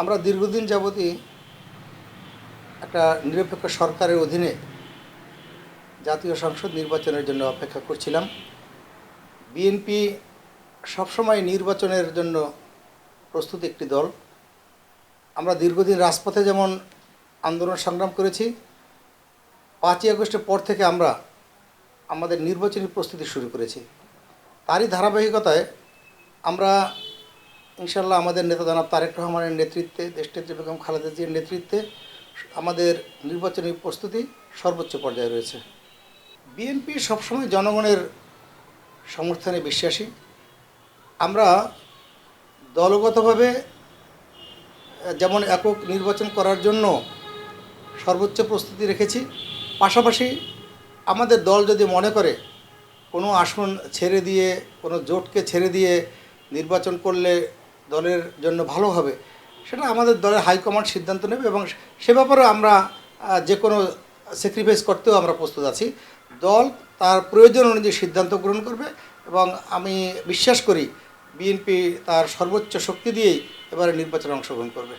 আমরা দীর্ঘদিন যাবতই একটা নিরপেক্ষ সরকারের অধীনে জাতীয় সংসদ নির্বাচনের জন্য অপেক্ষা করছিলাম। বিএনপি সবসময় নির্বাচনের জন্য প্রস্তুত একটি দল। আমরা দীর্ঘদিন রাজপথে যেমন আন্দোলন সংগ্রাম করেছি, পাঁচই আগস্টের পর থেকে আমরা আমাদের নির্বাচনী প্রস্তুতি শুরু করেছি। তারই ধারাবাহিকতায় আমরা ইনশাল্লাহ আমাদের নেতা জনাব তারেক রহমানের নেতৃত্বে দেশনেত্রী বেগম খালেদা জিয়ার নেতৃত্বে আমাদের নির্বাচনী প্রস্তুতি সর্বোচ্চ পর্যায়ে রয়েছে। বিএনপি সবসময় জনগণের সমর্থনে বিশ্বাসী। আমরা দলগতভাবে, যেমন একক নির্বাচন করার জন্য সর্বোচ্চ প্রস্তুতি রেখেছি, পাশাপাশি আমাদের দল যদি মনে করে কোনো আসন ছেড়ে দিয়ে, কোনো জোটকে ছেড়ে দিয়ে নির্বাচন করলে দলের জন্য ভালো হবে, সেটা আমাদের দলের হাইকমান্ড সিদ্ধান্ত নেবে এবং সে ব্যাপারে আমরা যে কোনো স্যাক্রিফাইস করতেও আমরা প্রস্তুত আছি। দল তার প্রয়োজন অনুযায়ী সিদ্ধান্ত গ্রহণ করবে এবং আমি বিশ্বাস করি, বিএনপি তার সর্বোচ্চ শক্তি দিয়েই এবারে নির্বাচনে অংশগ্রহণ করবে।